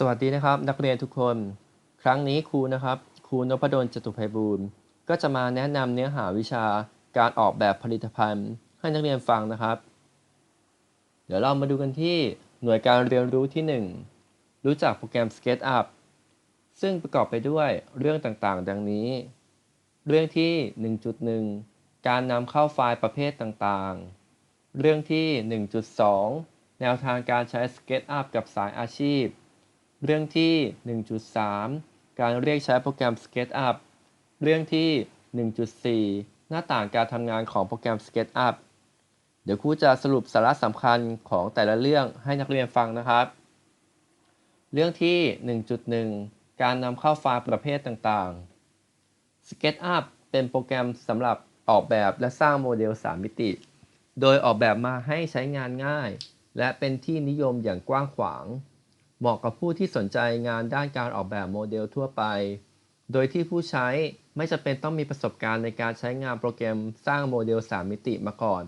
สวัสดีนะครับ นักเรียนทุกคน ครั้งนี้ครูนะครับครูนพดลจตุไพบูลย์ก็จะมาแนะนำเนื้อหาวิชาการออกแบบผลิตภัณฑ์ ให้นักเรียนฟังนะครับ เดี๋ยวเรามาดูกันที่หน่วยการเรียนรู้ที่ 1 รู้จักโปรแกรม SketchUp ซึ่งประกอบไปด้วยเรื่องต่างๆ ดังนี้ เรื่องที่ 1.1 การนำเข้าไฟล์ประเภทต่างๆ เรื่องที่ 1.2 แนวทางการใช้ SketchUp กับสายอาชีพ เรื่องที่ 1.3 การเรียกใช้โปรแกรม SketchUp เรื่องที่ 1.4 หน้าต่างการทำงานของโปรแกรม SketchUp เดี๋ยวครูจะสรุปสาระสำคัญของแต่ละเรื่องให้นักเรียนฟังนะครับ เรื่องที่ 1.1 การนำเข้าไฟล์ประเภทต่างๆ SketchUp เป็นโปรแกรมสำหรับออกแบบและสร้างโมเดล 3 มิติ โดยออกแบบมาให้ใช้งานง่าย และเป็นที่นิยมอย่างกว้างขวาง เหมาะกับผู้ที่สนใจงานด้านการออกแบบโมเดลทั่วไป โดยที่ผู้ใช้ไม่จำเป็นต้องมีประสบการณ์ในการใช้งานโปรแกรมสร้างโมเดล 3 มิติมาก่อน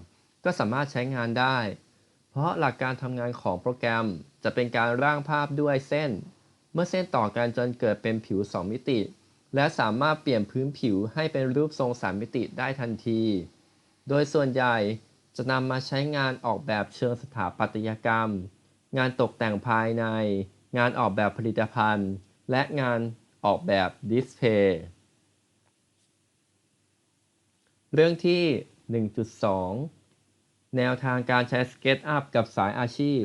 ก็สามารถใช้งานได้ เพราะหลักการทำงานของโปรแกรมจะเป็นการร่างภาพด้วยเส้น เมื่อเส้นต่อกันจนเกิดเป็นผิว 2 มิติ และสามารถเปลี่ยนพื้นผิวให้เป็นรูปทรง 3 มิติได้ทันที โดยส่วนใหญ่จะนำมาใช้งานออกแบบเชิงสถาปัตยกรรม งานตกแต่งภายใน งานออกแบบผลิตภัณฑ์ และงานออกแบบดิสเพย์เรื่องที่ 1.2 แนวทางการใช้ SketchUp กับสายอาชีพ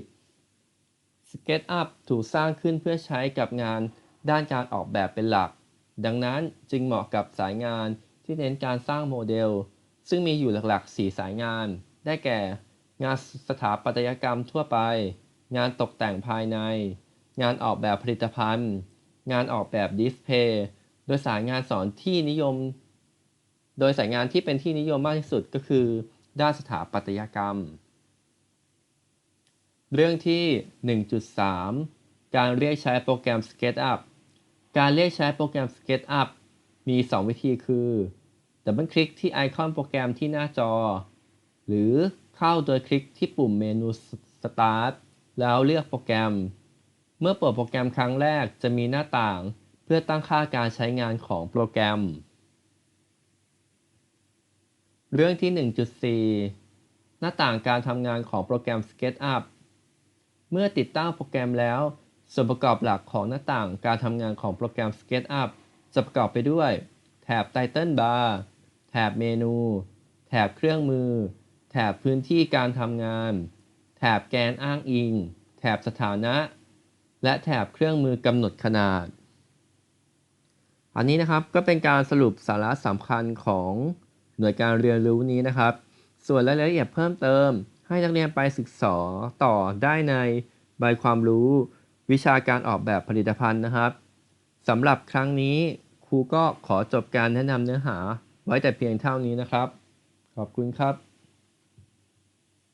SketchUp ถูกสร้างขึ้นเพื่อใช้กับงานด้านการออกแบบเป็นหลัก ดังนั้นจึงเหมาะกับสายงานที่เน้นการสร้างโมเดล ซึ่งมีอยู่หลักๆ 4 สายงาน ได้แก่ งานสถาปัตยกรรมทั่วไป งานตกแต่งภายใน งานออกแบบผลิตภัณฑ์ งานออกแบบดิสเพย์ โดยสายงานสอนที่นิยม โดยสายงานที่เป็นที่นิยมมากที่สุดก็คือ ด้านสถาปัตยกรรม เรื่องที่ 1.3 การเรียกใช้โปรแกรม SketchUp การเรียกใช้โปรแกรม SketchUp มี 2 วิธีคือดับเบิลคลิกที่ไอคอนโปรแกรมที่หน้าจอ หรือเข้าโดยคลิกที่ปุ่มเมนู Start แล้วเลือกโปรแกรม เมื่อเปิดโปรแกรมครั้งแรกจะมีหน้าต่างเพื่อตั้งค่าการใช้งานของโปรแกรม เรื่องที่ 1.4 หน้าต่างการทำงานของโปรแกรม SketchUp เมื่อติดตั้งโปรแกรมแล้ว ส่วนประกอบหลักของหน้าต่างการทำงานของโปรแกรม SketchUp จะประกอบไปด้วย แถบ Title Bar แถบเมนู แถบเครื่องมือ แถบพื้นที่การทำงาน บแกนอ้างอิง แถบสถานะ และแถบเครื่องมือกำหนดขนาด อันนี้นะครับก็เป็นการสรุปสาระสำคัญของหน่วยการเรียนรู้นี้นะครับ ส่วนรายละเอียดเพิ่มเติม ให้นักเรียนไปศึกษาต่อได้ในใบความรู้วิชาการออกแบบผลิตภัณฑ์นะครับสำหรับครั้งนี้ครูก็ขอจบการแนะนำเนื้อหาไว้แต่เพียงเท่านี้นะครับ ขอบคุณครับ